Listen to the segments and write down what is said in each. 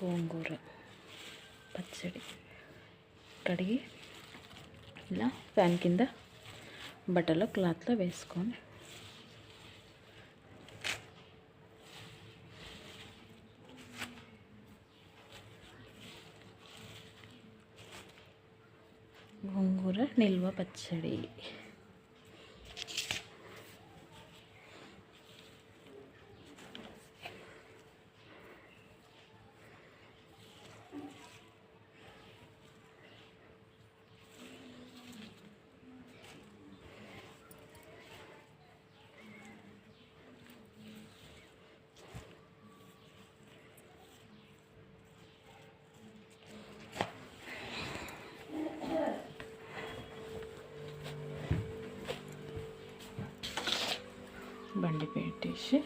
గోంగూర పచ్చడి కడిగి ఇలా ఫ్యాన్ కింద బట్టలో క్లాత్లో వేసుకొని గోంగూర నిల్వ పచ్చడి బండి పెట్టేసి.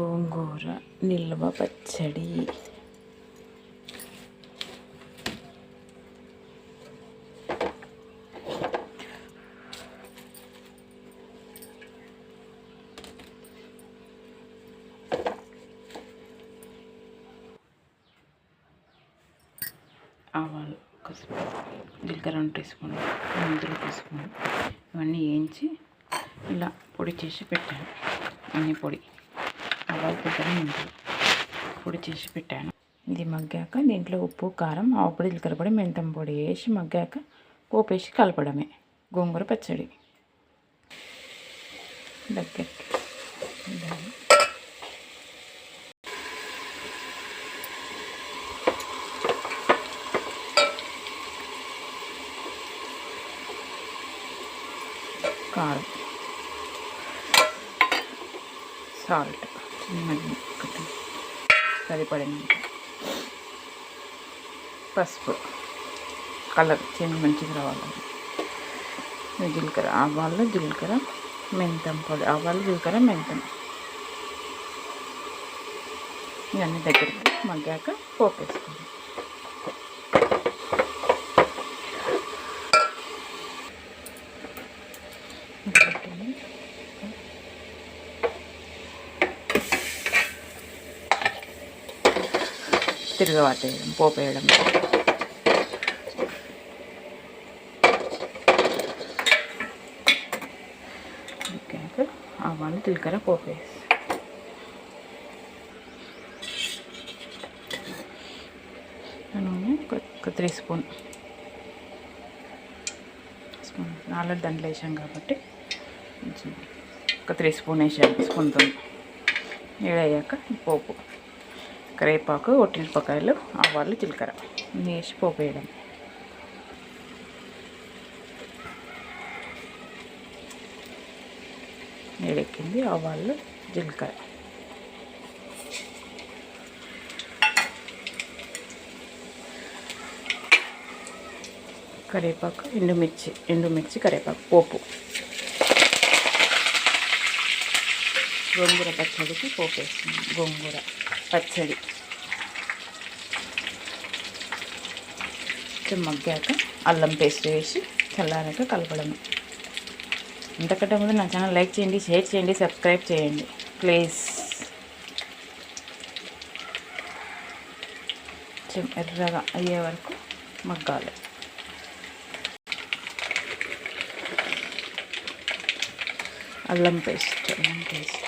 గోంగూర నిల్వ పచ్చడి. ఆవాలు ఒక జీలకర్ర రెండు టీ స్పూన్ మెంతులు టీ స్పూన్ ఇవన్నీ వేయించి ఇలా పొడి చేసి పెట్టాను. అన్ని పొడి ఆవాలు పెట్టాను మెంతులు పొడి చేసి పెట్టాను. ఇది మగ్గాక దీంట్లో ఉప్పు కారం ఆవుపొడి జీలకర్ర పొడి మెంతం పొడి వేసి మగ్గాక పోపేసి కలపడమే. గోంగూర పచ్చడి. దగ్గరికి సాల్ట్. సాల్ట్. ఒకటి. సరిపడినంత. పసుపు. కలర్ చేంజ్ మంచిగా రావాలి. జీలకర్ర. ఆవాళ్ళు జీలకర్ర మెంతం పొడి. ఆవాలు జీలకర్ర మెంతం. ఇవన్నీ దగ్గరికి మగ్గాక పోపేసుకోండి తిరగవాటేయడం పోపేయడం. ఉడికాక ఆవాలు జీలకర్ర పోపేసి నూనె ఒక- త్రీ స్పూన్. స్పూన్ నాలుగు దండలు వేసాం కాబట్టి కొంచెం ఒక త్రీ స్పూన్ వేసాను స్పూన్తో వేడయ్యాక పోపు. కరివేపాకు ఒట్టిమిరపకాయలు ఆవాలు జీలకర్ర. వేసి పోపు వేయడం. వేడెక్కింది జీలకర్ర. కరివేపాకు ఎండుమిర్చి ఎండుమిర్చి కరివేపాకు పోపు. గోంగూర పచ్చడికి పోపు వేస్తున్నాం. గోంగూర. పచ్చడి. మగ్గాక అల్లం పేస్ట్ వేసి చల్లారాక కలపడము. ఇంతకంటే ముందు నా ఛానల్ లైక్ చేయండి షేర్ చేయండి సబ్స్క్రైబ్ చేయండి. ప్లీజ్. కొంచెం ఎర్రగా అయ్యే వరకు మగ్గాలి. అల్లం పేస్ట్ అల్లం పేస్ట్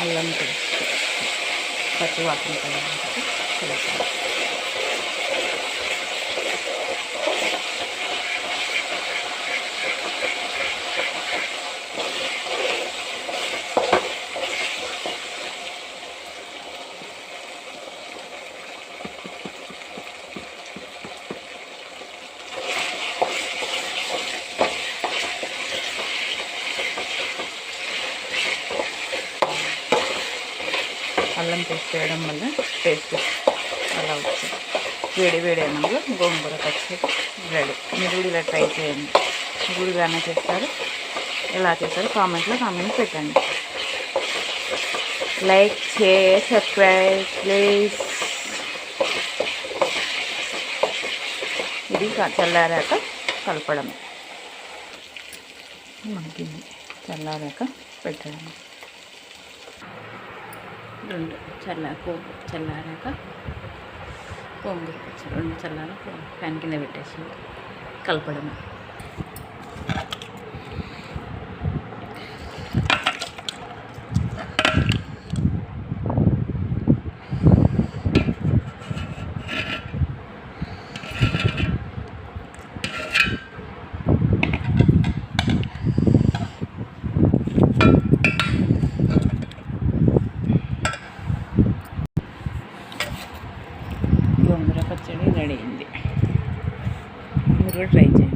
అల్లం పేస్ట్ పచ్చి వాసన పోయేందుకు కలపాలి అల్లం పేస్ట్ వేయడం వల్ల టేస్ట్ అలా వచ్చింది వేడి వేడి అన్నంలో గోంగూర పచ్చడి రెడీ. మీరు కూడా ఇలా ట్రై చేయండి. మీరు ఇలానే చేస్తారు. ఎలా చేస్తారు కామెంట్లో కామెంట్ పెట్టండి. లైక్ షేర్ సబ్స్క్రైబ్ ప్లీజ్ ఇది చల్లారాక కలపడం. మనకి చల్లారాక పెట్టడం. రెండు చల్లా పోపు చల్లారాక పొంగు. రెండు చల్లార ప్యాన్ కింద పెట్టేసి కలపడము. పచ్చడి రెడీ అయింది. మీరు కూడా ట్రై చేయండి.